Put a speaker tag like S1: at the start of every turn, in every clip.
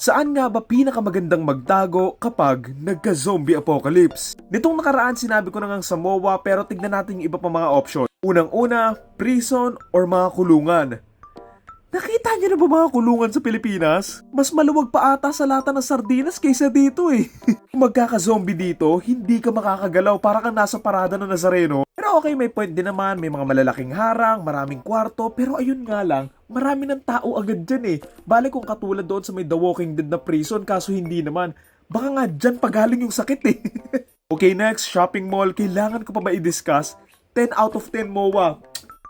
S1: Saan nga ba pinakamagandang magtago kapag nagka-zombie apocalypse? Nitong nakaraan sinabi ko na nga sa MOA pero tignan natin yung iba pa mga option. Unang-una, prison or mga kulungan. Nakita niyo na ba mga kulungan sa Pilipinas? Mas maluwag pa ata sa lata ng sardinas kaysa dito eh. Kung magkaka-zombie dito, hindi ka makakagalaw para kang nasa parada ng Nazareno. Pero okay, may point din naman, may mga malalaking harang, maraming kwarto, pero ayun nga lang, marami ng tao agad dyan eh. Bale kung katulad doon sa may The Walking Dead na prison, kaso hindi naman. Baka nga dyan pagaling yung sakit eh. okay, next, shopping mall. Kailangan ko pa ba i-discuss? 10 out of 10 MOA.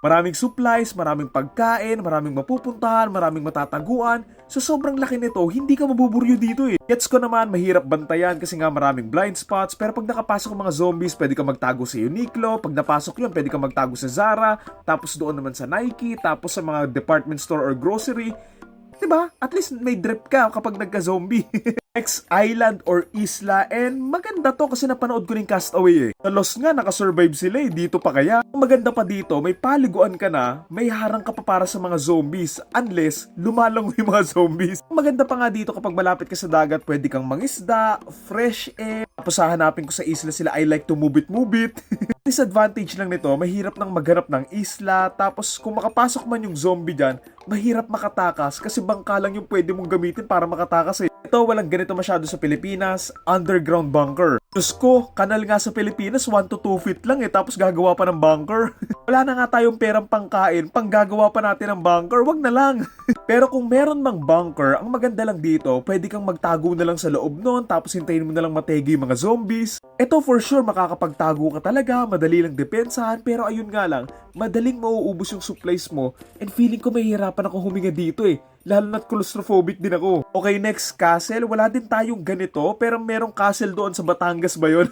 S1: Maraming supplies, maraming pagkain, maraming mapupuntahan, maraming matataguan. So sobrang laki nito, hindi ka mabuburyo dito eh. Gets ko naman, mahirap bantayan kasi nga maraming blind spots. Pero pag nakapasok mga zombies, pwede ka magtago sa Uniqlo. Pag napasok yun, pwede ka magtago sa Zara. Tapos doon naman sa Nike. Tapos sa mga department store or grocery. 'Di ba? At least may drip ka kapag nagka-zombie. Next, island or isla. And maganda to kasi napanood ko rin Castaway eh. Sa Lost nga, nakasurvive sila eh. Dito pa kaya? Ang maganda pa dito, may paliguan ka na, may harang ka pa para sa mga zombies. Unless, lumalangoy yung mga zombies. Maganda pa nga dito kapag malapit ka sa dagat, pwede kang mangisda, fresh air. Tapos hahanapin ko sa isla sila, I like to move it, move it. Disadvantage lang nito, mahirap nang maghanap ng isla. Tapos kung makapasok man yung zombie dyan, mahirap makatakas kasi bangka lang yung pwede mong gamitin para makatakas eh. Ito, walang ganito masyado sa Pilipinas, underground bunker. Diyos ko, kanal nga sa Pilipinas, 1 to 2 feet lang eh, tapos gagawa pa ng bunker. Wala na nga tayong perang pangkain, panggagawa pa natin ng bunker, wag na lang. Pero kung meron mang bunker, ang maganda lang dito, pwede kang magtago na lang sa loob nun, tapos hintayin mo na lang mategi yung mga zombies. Ito for sure, makakapagtago ka talaga, madali lang depensahan, pero ayun nga lang, madaling mauubos yung supplies mo, and feeling ko mahihirapan ako huminga dito eh. Lalo na't claustrophobic din ako. Okay, next castle. Wala din tayong ganito, pero merong castle doon sa Batangas ba yun?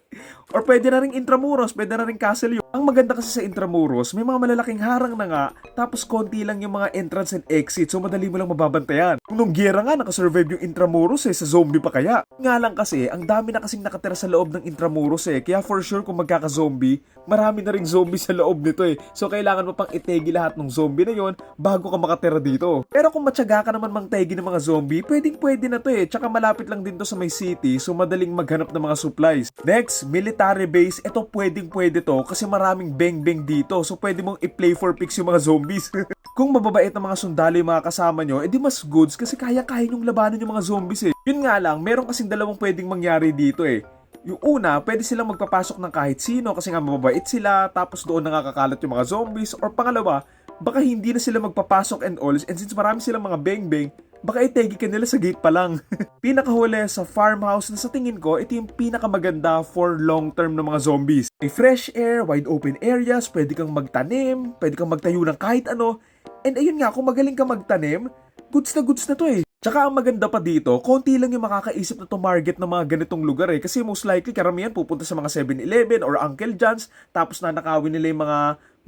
S1: Or pwede na rin Intramuros, pwede na rin castle yun. Ang maganda kasi sa Intramuros, may mga malalaking harang na nga, tapos konti lang yung mga entrance and exit, so madali mo lang mababantayan. Kung nung gera nga, nakasurvive yung Intramuros eh, sa zombie pa kaya. Nga lang kasi, ang dami na kasing nakatira sa loob ng Intramuros eh, kaya for sure kung magkaka-zombie, marami na ring zombie sa loob nito eh. So kailangan mo pang itegi lahat ng zombie na yon bago ka makatira dito. Pero kung matyaga ka naman mang tegi ng mga zombie, pwedeng pwede na to eh. Tsaka malapit lang din to sa may city, so madaling maghanap ng mga supplies. Next, military base. Ito pwedeng pwede to kasi maraming beng-beng dito. So pwede mong i-play for picks yung mga zombies. kung mababait ng mga sundalo yung mga kasama nyo, edi mas goods kasi kaya-kaya nyong labanan yung mga zombies eh. Yun nga lang, meron kasing dalawang pwedeng mangyari dito eh. Yung una, pwede silang magpapasok ng kahit sino kasi nga mababait sila, tapos doon nakakakalat yung mga zombies. Or pangalawa, baka hindi na sila magpapasok and all, and since marami silang mga beng-beng, baka itegi ka nila sa gate pa lang. Pinakahuli sa farmhouse na sa tingin ko, ito yung pinakamaganda for long term ng mga zombies. May fresh air, wide open areas, pwede kang magtanim, pwede kang magtayo ng kahit ano. And ayun nga, kung magaling ka magtanim, goods na goods na to eh. Tsaka ang maganda pa dito, konti lang yung makakaisip na tumarget ng mga ganitong lugar eh. Kasi most likely karamihan pupunta sa mga 7-Eleven or Uncle John's, tapos nanakawin nila yung mga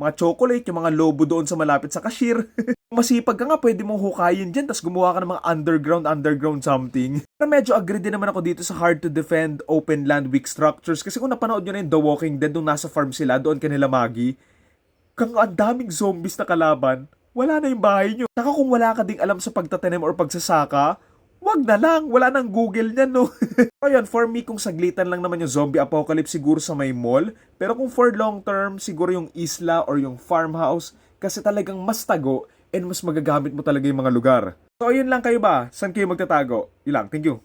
S1: mga chocolate, yung mga lobo doon sa malapit sa cashier. Masipag ka nga, pwede mong hukayin dyan, tapos gumawa ka ng mga underground, underground something. Pero medyo agree din naman ako dito sa hard to defend, open land, weak structures. Kasi kung napanood nyo na yung The Walking Dead, nung nasa farm sila, doon kanila Maggie, kang ang daming zombies na kalaban, wala na yung bahay nyo. Saka kung wala ka ding alam sa pagtatanim or pagsasaka, wag na lang, wala nang Google niyan, no? so yun, for me, kung saglitan lang naman yung zombie apocalypse, siguro sa may mall. Pero kung for long term, siguro yung isla or yung farmhouse, kasi talagang mas tago and mas magagamit mo talaga yung mga lugar. So ayun lang kayo ba? Saan kayo magtatago? Yun lang, thank you.